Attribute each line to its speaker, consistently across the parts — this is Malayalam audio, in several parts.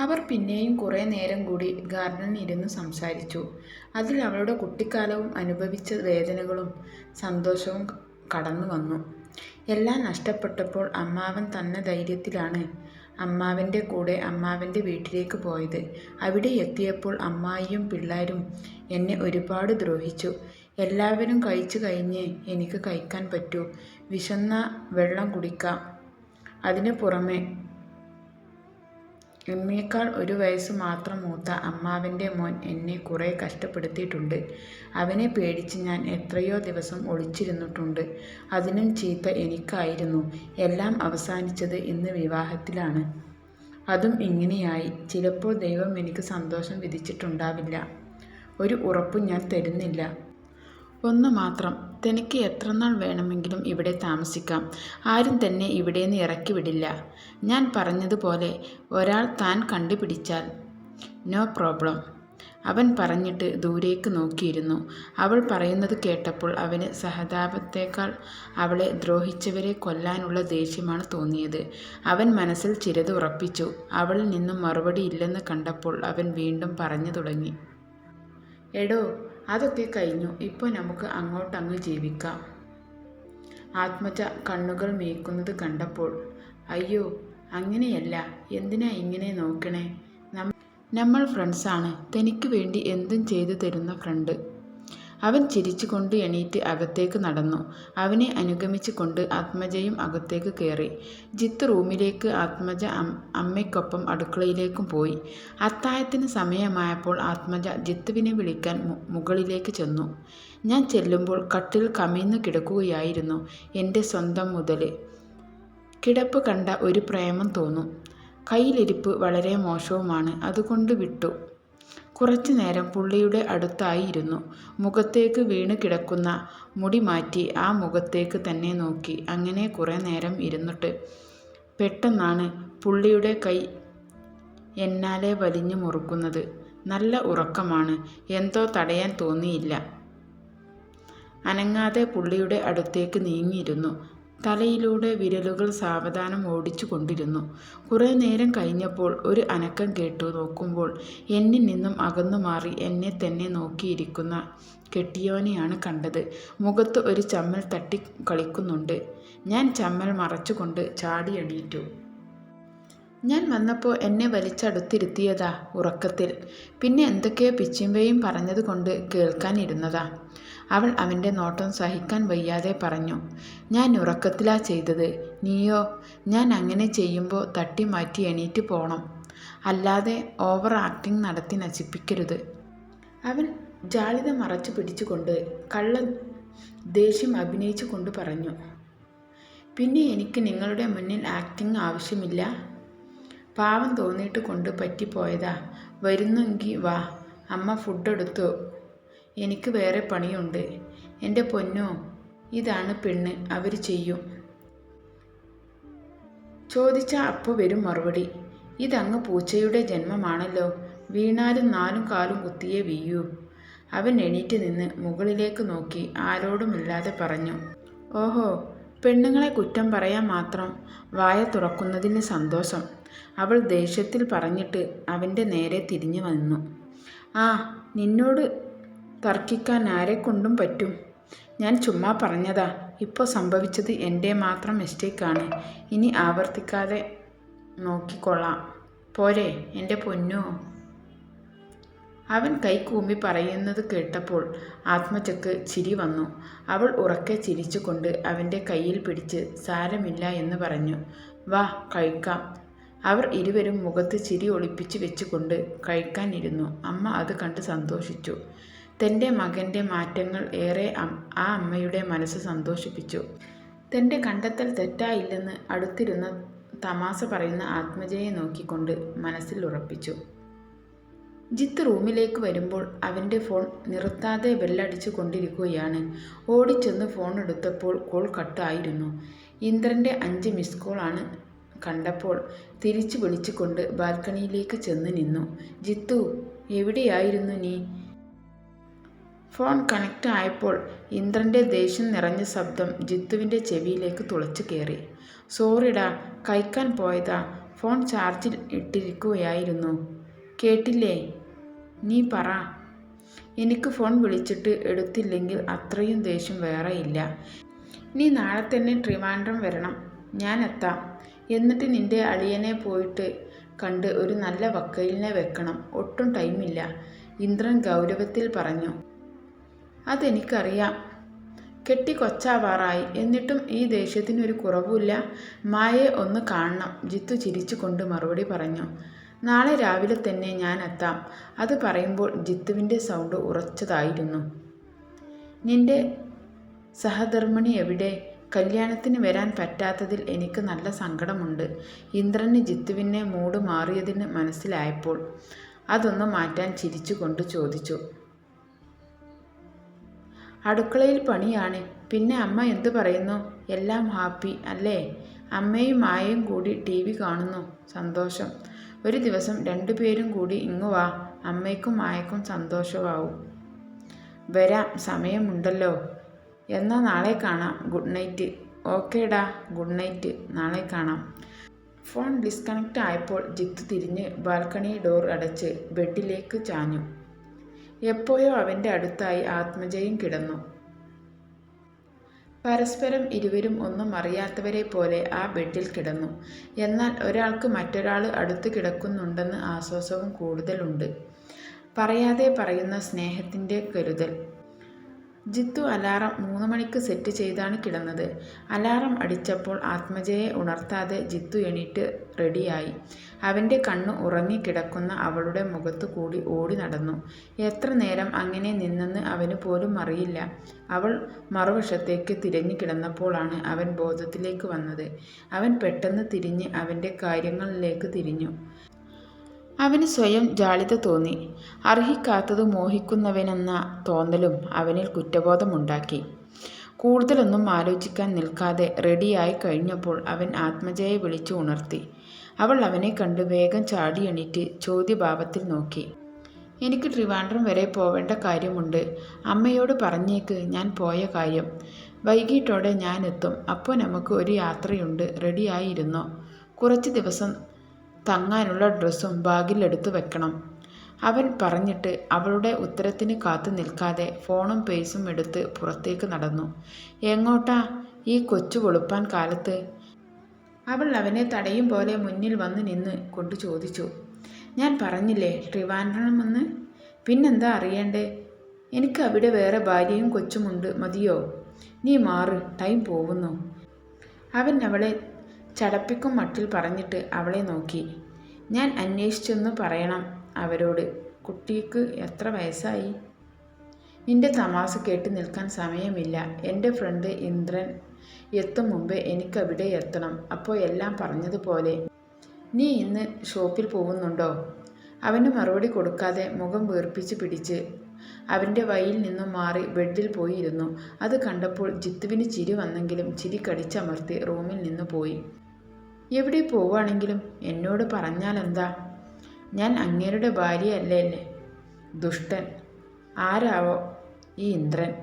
Speaker 1: അവർ പിന്നെയും കുറേ നേരം കൂടി ഗാർഡനിൽ ഇരുന്ന് സംസാരിച്ചു. അതിൽ അവളുടെ കുട്ടിക്കാലവും അനുഭവിച്ച വേദനകളും സന്തോഷവും കടന്നു വന്നു എല്ലാം നഷ്ടപ്പെട്ടപ്പോൾ അമ്മാവൻ തന്നെ ധൈര്യത്തിലാണ് അമ്മാവന്റെ കൂടെ അമ്മാവന്റെ വീട്ടിലേക്ക് പോയത്. അവിടെ എത്തിയപ്പോൾ അമ്മായിയും പിള്ളേരും എന്നെ ഒരുപാട് ദ്രോഹിച്ചു. എല്ലാവരും കഴിച്ചു കഴിഞ്ഞ് എനിക്ക് കഴിക്കാൻ പറ്റൂ. വിശന്ന വെള്ളം കുടിക്കാം. അതിനു പുറമേ എന്നേക്കാൾ ഒരു വയസ്സ് മാത്രം മൂത്ത അമ്മാവന്റെ മോൻ എന്നെ കുറേ കഷ്ടപ്പെടുത്തിയിട്ടുണ്ട്. അവനെ പേടിച്ച് ഞാൻ എത്രയോ ദിവസം ഒളിച്ചിരുന്നിട്ടുണ്ട്. അതിനും ചീത്ത എനിക്കായിരുന്നു. എല്ലാം അവസാനിച്ചത് ഇന്ന് വിവാഹത്തിലാണ്. അതും ഇങ്ങനെയായി. ചിലപ്പോൾ ദൈവം എനിക്ക് സന്തോഷം വിധിച്ചിട്ടുണ്ടാവില്ല. ഒരു ഉറപ്പും ഞാൻ തരുന്നില്ല. ഒന്നു മാത്രം. തനിക്ക് എത്രനാൾ വേണമെങ്കിലും ഇവിടെ താമസിക്കാം. ആരും തന്നെ ഇവിടെ നിന്ന് ഇറക്കി വിടില്ല ഞാൻ പറഞ്ഞതുപോലെ ഒരാൾ താൻ കണ്ടുപിടിച്ചാൽ. No problem. അവൻ പറഞ്ഞിട്ട് ദൂരേക്ക് നോക്കിയിരുന്നു. അവൾ പറയുന്നത് കേട്ടപ്പോൾ അവന് സഹതാപത്തേക്കാൾ അവളെ ദ്രോഹിച്ചവരെ കൊല്ലാനുള്ള ദേഷ്യമാണ് തോന്നിയത്. അവൻ മനസ്സിൽ ചിരത് ഉറപ്പിച്ചു. അവളിൽ നിന്നും മറുപടിയില്ലെന്ന് കണ്ടപ്പോൾ അവൻ വീണ്ടും പറഞ്ഞു തുടങ്ങി. എടോ അതൊക്കെ കഴിഞ്ഞു. ഇപ്പോൾ നമുക്ക് അങ്ങോട്ടങ്ങ് ജീവിക്കാം. ആത്മജ കണ്ണുകൾ മേയ്ക്കുന്നത് കണ്ടപ്പോൾ അയ്യോ അങ്ങനെയല്ല. എന്തിനാ ഇങ്ങനെ നോക്കണേ. നമ്മൾ ഫ്രണ്ട്സാണ്. തനിക്ക് വേണ്ടി എന്തും ചെയ്തു തരുന്ന ഫ്രണ്ട്. അവൻ ചിരിച്ചുകൊണ്ട് എണീറ്റ് അകത്തേക്ക് നടന്നു. അവനെ അനുഗമിച്ച് കൊണ്ട് ആത്മജയും അകത്തേക്ക് കയറി. ജിത്ത് റൂമിലേക്ക് ആത്മജ അമ്മയ്ക്കൊപ്പം അടുക്കളയിലേക്കും പോയി. അത്തായത്തിന് സമയമായപ്പോൾ ആത്മജ ജിത്തുവിനെ വിളിക്കാൻ മുകളിലേക്ക് ചെന്നു. ഞാൻ ചെല്ലുമ്പോൾ കട്ടിൽ കമിഴ്ന്നു കിടക്കുകയായിരുന്നു എന്റെ സ്വന്തം മുതൽ കിടപ്പ് കണ്ട ഒരു പ്രേമം തോന്നും. കയ്യിലിരിപ്പ് വളരെ മോശവുമാണ്. അതുകൊണ്ട് വിട്ടു. കുറച്ചു നേരം പുള്ളിയുടെ അടുത്തായിരുന്നു മുഖത്തേക്ക് വീണ് കിടക്കുന്ന മുടി മാറ്റി ആ മുഖത്തേക്ക് തന്നെ നോക്കി. അങ്ങനെ കുറേ നേരം ഇരുന്നിട്ട് പെട്ടെന്നാണ് പുള്ളിയുടെ കൈ എന്നാലെ വലിഞ്ഞു മുറുക്കുന്നത്. നല്ല ഉറക്കമാണ്. എന്തോ തടയാൻ തോന്നിയില്ല. അനങ്ങാതെ പുള്ളിയുടെ അടുത്തേക്ക് നീങ്ങിയിരുന്നു. തലയിലൂടെ വിരലുകൾ സാവധാനം ഓടിച്ചു കൊണ്ടിരുന്നു. കുറേ നേരം കഴിഞ്ഞപ്പോൾ ഒരു അനക്കം കേട്ടു നോക്കുമ്പോൾ എന്നിൽ നിന്നും അകന്നു മാറി എന്നെ തന്നെ നോക്കിയിരിക്കുന്ന കെട്ടിയോനെയാണ് കണ്ടത്. മുഖത്ത് ഒരു ചമ്മൽ തട്ടി കളിക്കുന്നുണ്ട്. ഞാൻ ചമ്മൽ മറച്ചുകൊണ്ട് ചാടി എണീറ്റു. ഞാൻ വന്നപ്പോൾ എന്നെ വലിച്ചടുത്തിരുത്തിയതാ ഉറക്കത്തിൽ. പിന്നെ എന്തൊക്കെയോ പിച്ചിമ്പയും പറഞ്ഞതുകൊണ്ട് കേൾക്കാനിരുന്നതാ. അവൾ അവന്റെ നോട്ടം സഹിക്കാൻ വയ്യാതെ പറഞ്ഞു. ഞാൻ ഉറക്കത്തിലാ ചെയ്തത്. നീയോ? ഞാൻ അങ്ങനെ ചെയ്യുമ്പോൾ തട്ടി മാറ്റി എണീറ്റ് പോകണം അല്ലാതെ ഓവർ ആക്ടിങ് നടത്തി നശിപ്പിക്കരുത്. അവൻ ജാളിത മറച്ചു പിടിച്ചുകൊണ്ട് കള്ള ദേഷ്യം അഭിനയിച്ചു കൊണ്ട് പറഞ്ഞു. പിന്നെ എനിക്ക് നിങ്ങളുടെ മുന്നിൽ ആക്ടിങ് ആവശ്യമില്ല. പാവം തോന്നിയിട്ട് കൊണ്ട് പറ്റിപ്പോയതാ. വരുന്നെങ്കിൽ വാ. അമ്മ ഫുഡ് ഫുഡെടുത്തു. എനിക്ക് വേറെ പണിയുണ്ട്. എന്റെ പൊന്നോ ഇതാണ് പെണ്ണ്. അവർ ചെയ്യും. ചോദിച്ച അപ്പോൾ വരും മറുപടി. ഇതങ്ങ് പൂച്ചയുടെ ജന്മമാണല്ലോ. വീണാലും നാലും കാലും കുത്തിയേ വീയൂ അവൻ എണീറ്റ് നിന്ന് മുകളിലേക്ക് നോക്കി ആരോടുമില്ലാതെ പറഞ്ഞു. ഓഹോ പെണ്ണുങ്ങളെ കുറ്റം പറയാൻ മാത്രം വായ തുറക്കുന്നതിന് സന്തോഷം. അവൾ ദേഷ്യത്തിൽ പറഞ്ഞിട്ട് അവന്റെ നേരെ തിരിഞ്ഞു വന്നു ആ നിന്നോട് തർക്കിക്കാൻ ആരെക്കൊണ്ടും പറ്റും. ഞാൻ ചുമ്മാ പറഞ്ഞതാ. ഇപ്പോൾ സംഭവിച്ചത് എന്റെ മാത്രം മിസ്റ്റേക്കാണ്. ഇനി ആവർത്തിക്കാതെ നോക്കിക്കൊള്ളാം. പോരെ എന്റെ പൊന്നോ. അവൻ കൈകൂപ്പി പറയുന്നത് കേട്ടപ്പോൾ ആത്മജക്ക് ചിരി വന്നു. അവൾ ഉറക്കെ ചിരിച്ചുകൊണ്ട് അവന്റെ കയ്യിൽ പിടിച്ച് സാരമില്ല എന്ന് പറഞ്ഞു. വാ കഴിക്കാം. അവർ ഇരുവരും മുഖത്ത് ചിരി ഒളിപ്പിച്ച് വെച്ചുകൊണ്ട് കഴിക്കാനിരുന്നു അമ്മ അത് കണ്ട് സന്തോഷിച്ചു. തന്റെ മകന്റെ മാറ്റങ്ങൾ ഏറെ ആ അമ്മയുടെ മനസ്സ് സന്തോഷിപ്പിച്ചു. തന്റെ കണ്ടെത്തൽ തെറ്റായില്ലെന്ന് അടുത്തിരുന്ന തമാശ പറയുന്ന ആത്മജയെ നോക്കിക്കൊണ്ട് മനസ്സിൽ ഉറപ്പിച്ചു. ജിത്ത് റൂമിലേക്ക് വരുമ്പോൾ അവന്റെ ഫോൺ നിർത്താതെ വെല്ലടിച്ചു കൊണ്ടിരിക്കുകയാണ്. ഓടിച്ചെന്ന് ഫോൺ എടുത്തപ്പോൾ കോൾ കട്ടായിരുന്നു ഇന്ദ്രന്റെ അഞ്ച് മിസ് കോളാണ് കണ്ടപ്പോൾ തിരിച്ചു വിളിച്ചുകൊണ്ട് ബാൽക്കണിയിലേക്ക് ചെന്ന് നിന്നു. ജിത്തു എവിടെയായിരുന്നു നീ? ഫോൺ കണക്ട് ആയപ്പോൾ ഇന്ദ്രന്റെ ദേഷ്യം നിറഞ്ഞ ശബ്ദം ജിത്തുവിന്റെ ചെവിയിലേക്ക് തുളച്ചു കയറി. സോറിടാ കഴിക്കാൻ പോയതാ. ഫോൺ ചാർജിൽ ഇട്ടിരിക്കുകയായിരുന്നു. കേട്ടില്ലേ? നീ പറ. എനിക്ക് ഫോൺ വിളിച്ചിട്ട് എടുത്തില്ലെങ്കിൽ അത്രയും ദേഷ്യം വേറെയില്ല നീ നാളെ തന്നെ ട്രിവാൻഡ്രം വരണം. ഞാൻ എത്താം. എന്നിട്ട് നിന്റെ അളിയനെ പോയിട്ട് കണ്ട് ഒരു നല്ല വക്കയിലിനെ വെക്കണം. ഒട്ടും ടൈമില്ല ഇന്ദ്രൻ ഗൗരവത്തിൽ പറഞ്ഞു. അതെനിക്കറിയാം. കെട്ടി കൊച്ചാവാറായി. എന്നിട്ടും ഈ ദേഷ്യത്തിനൊരു കുറവുമില്ല. മായയെ ഒന്ന് കാണണം. ജിത്തു ചിരിച്ചുകൊണ്ട് മറുപടി പറഞ്ഞു. നാളെ രാവിലെ തന്നെ ഞാൻ എത്താം അത് പറയുമ്പോൾ ജിത്തുവിന്റെ സൗണ്ട് ഉറച്ചതായിരുന്നു. നിന്റെ സഹധർമ്മിണി എവിടെ? കല്യാണത്തിന് വരാൻ പറ്റാത്തതിൽ എനിക്ക് നല്ല സങ്കടമുണ്ട് ഇന്ദ്രന് ജിത്തുവിനെ മൂട് മാറിയതിന് മനസ്സിലായപ്പോൾ അതൊന്ന് മാറ്റാൻ ചിരിച്ചുകൊണ്ട് ചോദിച്ചു. അടുക്കളയിൽ പണിയാണ്. പിന്നെ അമ്മ എന്തു പറയുന്നു? എല്ലാം ഹാപ്പി അല്ലേ? അമ്മയും മായയും കൂടി ടി വി കാണുന്നു. സന്തോഷം. ഒരു ദിവസം രണ്ടു പേരും കൂടി ഇങ്ങു വാ. അമ്മയ്ക്കും മായക്കും സന്തോഷമാവും. വരാം. സമയമുണ്ടല്ലോ. എന്നാൽ നാളെ കാണാം. Good night. ഓക്കേടാ. Good night. നാളെ കാണാം. ഫോൺ ഡിസ്കണക്റ്റ് ആയപ്പോൾ ജിത്ത് തിരിഞ്ഞ് ബാൽക്കണി ഡോർ അടച്ച് ബെഡിലേക്ക് ചാഞ്ഞു. എപ്പോഴോ അവന്റെ അടുത്തായി ആത്മജയം കിടന്നു. പരസ്പരം ഇരുവരും ഒന്നും അറിയാത്തവരെ പോലെ ആ ബെഡിൽ കിടന്നു. എന്നാൽ ഒരാൾക്ക് മറ്റൊരാൾ അടുത്ത് കിടക്കുന്നുണ്ടെന്ന് ആശ്വാസവും കൂടുതലുണ്ട്. പറയാതെ പറയുന്ന സ്നേഹത്തിന്റെ കരുതൽ. ജിത്തു അലാറം മൂന്ന് മണിക്ക് സെറ്റ് ചെയ്താണ് കിടന്നത്. അലാറം അടിച്ചപ്പോൾ ആത്മജയെ ഉണർത്താതെ ജിത്തു എണീറ്റ് റെഡിയായി. അവന്റെ കണ്ണ് ഉറങ്ങിക്കിടക്കുന്ന അവളുടെ മുഖത്തു കൂടി ഓടി നടന്നു. എത്ര നേരം അങ്ങനെ നിന്നെന്ന് അവന് പോലും അറിയില്ല. അവൾ മറുവശത്തേക്ക് തിരഞ്ഞു കിടന്നപ്പോഴാണ് അവൻ ബോധത്തിലേക്ക് വന്നത്. അവൻ പെട്ടെന്ന് തിരിഞ്ഞ് അവന്റെ കാര്യങ്ങളിലേക്ക് തിരിഞ്ഞു. അവന് സ്വയം ജാളിത തോന്നി. അർഹിക്കാത്തത് മോഹിക്കുന്നവനെന്ന തോന്നലും അവനിൽ കുറ്റബോധമുണ്ടാക്കി. കൂടുതലൊന്നും ആലോചിക്കാൻ നിൽക്കാതെ റെഡിയായി കഴിഞ്ഞപ്പോൾ അവൻ ആത്മജയെ വിളിച്ചു ഉണർത്തി. അവൾ അവനെ കണ്ട് വേഗം ചാടി എണീറ്റ് ചോദ്യഭാവത്തിൽ നോക്കി. എനിക്ക് ട്രിവാൻഡ്രം വരെ പോവേണ്ട കാര്യമുണ്ട്. അമ്മയോട് പറഞ്ഞേക്ക് ഞാൻ പോയ കാര്യം. വൈകിട്ടോടെ ഞാൻ എത്തും. അപ്പോൾ നമുക്ക് ഒരു യാത്രയുണ്ട്. റെഡിയായിരുന്നോ കുറച്ച് ദിവസം തങ്ങാനുള്ള ഡ്രസ്സും ബാഗിലെടുത്തു വെക്കണം. അവൻ പറഞ്ഞിട്ട് അവളുടെ ഉത്തരത്തിന് കാത്തു നിൽക്കാതെ ഫോണും പേഴ്സും എടുത്ത് പുറത്തേക്ക് നടന്നു. എങ്ങോട്ടാ? ഈ കൊച്ചു വെളുപ്പാൻ കാലത്ത്? അവൾ അവനെ തടയും പോലെ മുന്നിൽ വന്ന് നിന്ന് കൊണ്ടു ചോദിച്ചു. ഞാൻ പറഞ്ഞില്ലേ ട്രിവാൻഡ്രമെന്ന്? പിന്നെന്താ അറിയണ്ടേ? എനിക്ക് അവിടെ വേറെ ഭാര്യയും കൊച്ചുമുണ്ട്. മതിയോ? നീ മാറ്. ടൈം പോകുന്നു. അവൻ അവളെ ചടപ്പിക്കും മട്ടിൽ പറഞ്ഞിട്ട് അവളെ നോക്കി. ഞാൻ അന്വേഷിച്ചെന്ന് പറയണം അവരോട്. കുട്ടിക്ക് എത്ര വയസ്സായി? നിന്റെ തമാശ കേട്ട് നിൽക്കാൻ സമയമില്ല. എന്റെ ഫ്രണ്ട് ഇന്ദ്രൻ എത്തും മുമ്പേ എനിക്കവിടെ എത്തണം. അപ്പോൾ എല്ലാം പറഞ്ഞതുപോലെ നീ ഇന്ന് ഷോപ്പിൽ പോകുന്നുണ്ടോ അവന് മറുപടി കൊടുക്കാതെ മുഖം വീർപ്പിച്ച് പിടിച്ച് അവന്റെ വയിൽ നിന്നും മാറി ബെഡിൽ പോയിരുന്നു. അത് കണ്ടപ്പോൾ ജിത്തുവിന് ചിരി വന്നെങ്കിലും ചിരി കടിച്ചമർത്തി റൂമിൽ നിന്ന് പോയി. എവിടെ പോവുകയാണെങ്കിലും എന്നോട് പറഞ്ഞാലെന്താ? ഞാൻ അങ്ങേരുടെ ഭാര്യയല്ലേ അല്ലേ ദുഷ്ടൻ. ആരാവോ? ഈ ഇന്ദ്രൻ.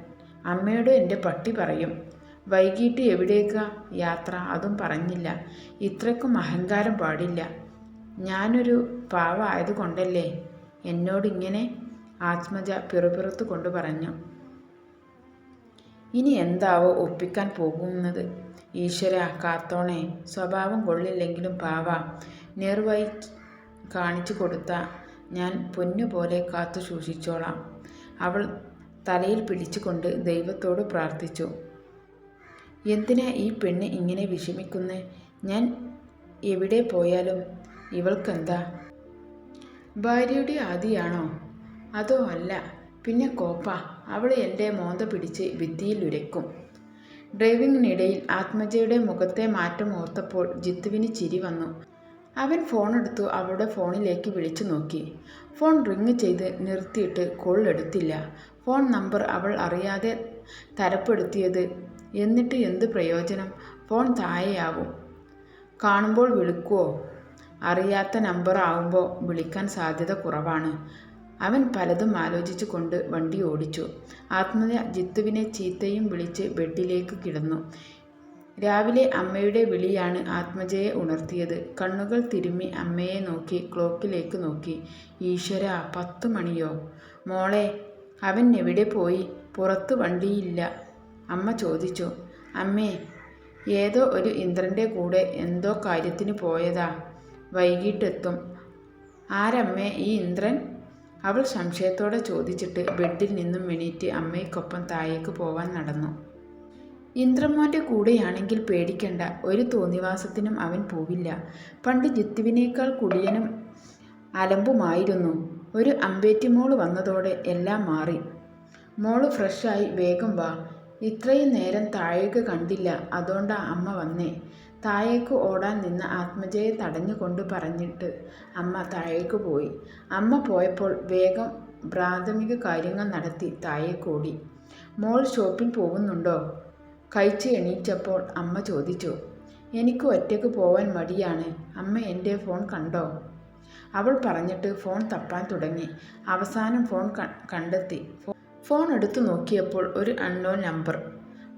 Speaker 1: അമ്മയോട് എന്റെ പട്ടി പറയും. വൈകിട്ട് എവിടേക്കാ യാത്ര? അതും പറഞ്ഞില്ല. ഇത്രക്കും അഹങ്കാരം പാടില്ല. ഞാനൊരു പാവ ആയതുകൊണ്ടല്ലേ എന്നോടിങ്ങനെ ആത്മജ പിറുപിറുത്തു കൊണ്ട് പറഞ്ഞു. ഇനി എന്താവോ ഒപ്പിക്കാൻ പോകുന്നത്? ഈശ്വര കാത്തോണേ സ്വഭാവം കൊള്ളില്ലെങ്കിലും പാവ. നേർവഴി കാണിച്ചു കൊടുത്ത ഞാൻ പൊന്നുപോലെ കാത്തു സൂക്ഷിച്ചോളാം. അവൾ തലയിൽ പിടിച്ചുകൊണ്ട് ദൈവത്തോട് പ്രാർത്ഥിച്ചു. എന്തിനാ ഈ പെണ്ണ് ഇങ്ങനെ വിഷമിക്കുന്നേ? ഞാൻ എവിടെ പോയാലും ഇവൾക്കെന്താ? ഭാര്യയുടെ ആദിയാണോ? അതോ അല്ല. പിന്നെ കോപ്പ. അവൾ എന്റെ മോന്ത പിടിച്ച് ഭിത്തിയിൽ ഉരയ്ക്കും. ഡ്രൈവിങ്ങിനിടയിൽ ആത്മജയുടെ മുഖത്തെ മാറ്റം ഓർത്തപ്പോൾ ജിത്തുവിന് ചിരി വന്നു. അവൻ ഫോണെടുത്തു അവളുടെ ഫോണിലേക്ക് വിളിച്ചു നോക്കി. ഫോൺ റിങ് ചെയ്ത് നിർത്തിയിട്ട് കോൾ എടുത്തില്ല. ഫോൺ നമ്പർ അവൾ അറിയാതെ തരപ്പെടുത്തിയത് എന്നിട്ട് എന്ത് പ്രയോജനം? ഫോൺ താഴെയാവും. കാണുമ്പോൾ വിളിക്കുവോ? അറിയാത്ത നമ്പർ ആവുമ്പോൾ വിളിക്കാൻ സാധ്യത കുറവാണ്. അവൻ പലതും ആലോചിച്ചു കൊണ്ട് വണ്ടി ഓടിച്ചു ആത്മജ ജിത്തുവിനെ ചീത്തയും വിളിച്ച് ബെഡിലേക്ക് കിടന്നു രാവിലെ അമ്മയുടെ വിളിയാണ് ആത്മജയെ ഉണർത്തിയത്. കണ്ണുകൾ തിരുമ്മി അമ്മയെ നോക്കി ക്ലോക്കിലേക്ക് നോക്കി. ഈശ്വര പത്ത് മണിയോ? മോളെ അവൻ എവിടെ പോയി? പുറത്ത് വണ്ടിയില്ല. അമ്മ ചോദിച്ചു. അമ്മേ ഏതോ ഒരു ഇന്ദ്രന്റെ കൂടെ എന്തോ കാര്യത്തിന് പോയതാ. വൈകിട്ടെത്തും ആരമ്മേ ഈ ഇന്ദ്രൻ? അവൾ സംശയത്തോടെ ചോദിച്ചിട്ട് ബെഡിൽ നിന്നും എണീറ്റ് അമ്മയ്ക്കൊപ്പം താഴേക്ക് പോവാൻ നടന്നു. ഇന്ദ്രമോന്റെ കൂടെയാണെങ്കിൽ പേടിക്കണ്ട. ഒരു തോന്നിവാസത്തിനും അവൻ പോവില്ല. പണ്ട് ജിത്തുവിനേക്കാൾ കുടിയനും അലമ്പുമായിരുന്നു. ഒരു അമ്പേറ്റിമോൾ വന്നതോടെ എല്ലാം മാറി. മോൾ ഫ്രഷായി വേഗം വാ. ഇത്രയും നേരം താഴേക്ക് കണ്ടില്ല അതുകൊണ്ടാ അമ്മ വന്നേ. താഴേക്ക് ഓടാൻ നിന്ന ആത്മജയെ തടഞ്ഞുകൊണ്ട് പറഞ്ഞിട്ട് അമ്മ താഴേക്ക് പോയി. അമ്മ പോയപ്പോൾ വേഗം പ്രാഥമിക കാര്യങ്ങൾ നടത്തി താഴേക്കോടി. മോൾ ഷോപ്പിൽ പോകുന്നുണ്ടോ? കഴിച്ച് എണീറ്റപ്പോൾ അമ്മ ചോദിച്ചു. എനിക്ക് ഒറ്റയ്ക്ക് പോവാൻ മടിയാണ്. അമ്മ എന്റെ ഫോൺ കണ്ടോ? അവൾ പറഞ്ഞിട്ട് ഫോൺ തപ്പാൻ തുടങ്ങി. അവസാനം ഫോൺ കണ്ടെത്തി. ഫോൺ എടുത്തു നോക്കിയപ്പോൾ ഒരു അൺനോൺ നമ്പർ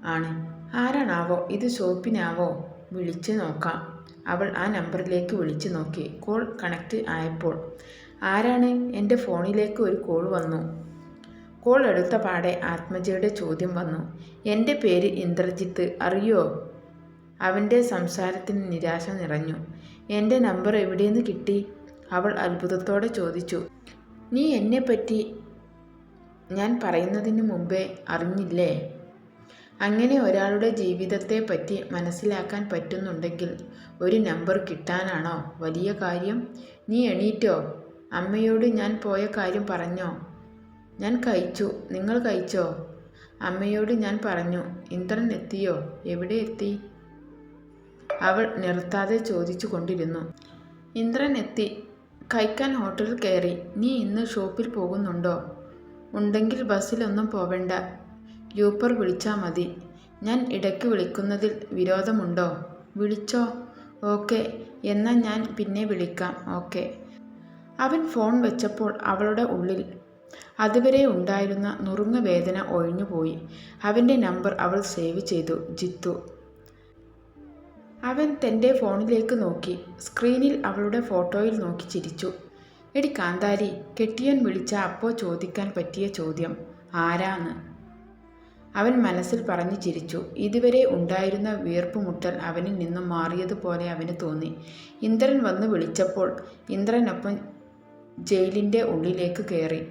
Speaker 1: ആണ്. ആരാണാവോ ഇത് ഷോപ്പിനാവോ? വിളിച്ച് നോക്കാം. അവൾ ആ നമ്പറിലേക്ക് വിളിച്ചു നോക്കി. കോൾ കണക്ട് ആയപ്പോൾ ആരാണ്? എന്റെ ഫോണിലേക്ക് ഒരു കോൾ വന്നു. കോൾ എടുത്ത പാടെ ആത്മജയുടെ ചോദ്യം വന്നു. എന്റെ പേര് ഇന്ദ്രജിത്ത്. അറിയോ? അവന്റെ സംസാരത്തിന് നിരാശ നിറഞ്ഞു. എന്റെ നമ്പർ എവിടെയെന്ന് കിട്ടി? അവൾ അത്ഭുതത്തോടെ ചോദിച്ചു. നീ എന്നെപ്പറ്റി ഞാൻ പറയുന്നതിന് മുമ്പേ അറിഞ്ഞില്ലേ? അങ്ങനെ ഒരാളുടെ ജീവിതത്തെപ്പറ്റി മനസ്സിലാക്കാൻ പറ്റുന്നുണ്ടെങ്കിൽ ഒരു നമ്പർ കിട്ടാനാണോ വലിയ കാര്യം? നീ എണീറ്റോ? അമ്മയോട് ഞാൻ പോയ കാര്യം പറഞ്ഞോ? ഞാൻ കഴിച്ചു. നിങ്ങൾ കഴിച്ചോ? അമ്മയോട് ഞാൻ പറഞ്ഞു. ഇന്ദ്രൻ എത്തിയോ? എവിടെ എത്തി? അവൾ നിർത്താതെ ചോദിച്ചു കൊണ്ടിരുന്നു. ഇന്ദ്രൻ എത്തി. കഴിക്കാൻ ഹോട്ടലിൽ കയറി. നീ ഇന്ന് ഷോപ്പിൽ പോകുന്നുണ്ടോ? ഉണ്ടെങ്കിൽ ബസ്സിലൊന്നും പോവണ്ട. യൂബർ വിളിച്ചാ മതി. ഞാൻ ഇടയ്ക്ക് വിളിക്കുന്നതിൽ വിരോധമുണ്ടോ? വിളിച്ചോ. ഓക്കെ എന്നാൽ ഞാൻ പിന്നെ വിളിക്കാം. ഓക്കെ അവൻ ഫോൺ വെച്ചപ്പോൾ അവളുടെ ഉള്ളിൽ അതുവരെ ഉണ്ടായിരുന്ന നുറുങ്ങ വേദന ഒഴിഞ്ഞുപോയി. അവന്റെ നമ്പർ അവൾ സേവ് ചെയ്തു. ജിത്തു. അവൻ തന്റെ ഫോണിലേക്ക് നോക്കി. സ്ക്രീനിൽ അവളുടെ ഫോട്ടോയിൽ നോക്കി ചിരിച്ചു. എടി കാന്താരി കെട്ടിയൻ വിളിച്ച അപ്പോൾ ചോദിക്കാൻ പറ്റിയ ചോദ്യം ആരാന്ന്? അവൻ മനസ്സിൽ പറഞ്ഞു ചിരിച്ചു. ഇതുവരെ ഉണ്ടായിരുന്ന വീർപ്പുമുട്ടൽ അവനിൽ നിന്നും മാറിയതുപോലെ അവന് തോന്നി. ഇന്ദ്രൻ വന്ന് വിളിച്ചപ്പോൾ ഇന്ദ്രനൊപ്പം ജയിലിന്റെ ഉള്ളിലേക്ക് കയറി.